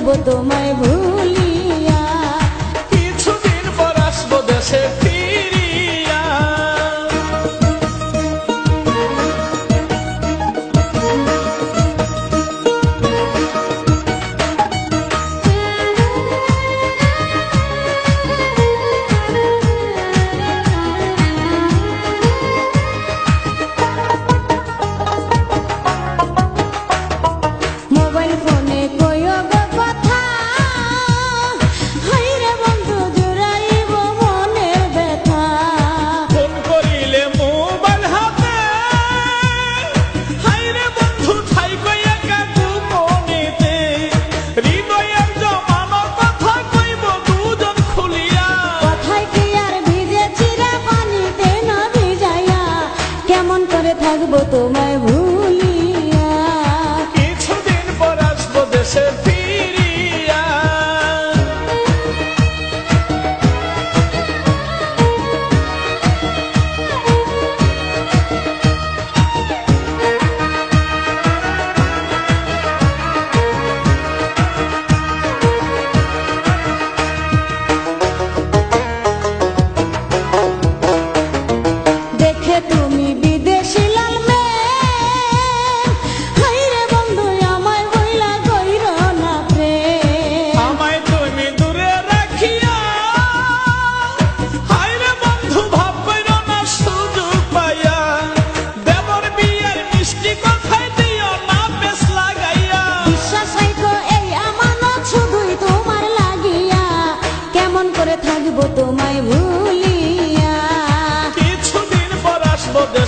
করব তোমায় ভুলিয়া। কিছুদিন পর আসব দেশে কেমন করে থাকব তোমায় ভুল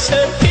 said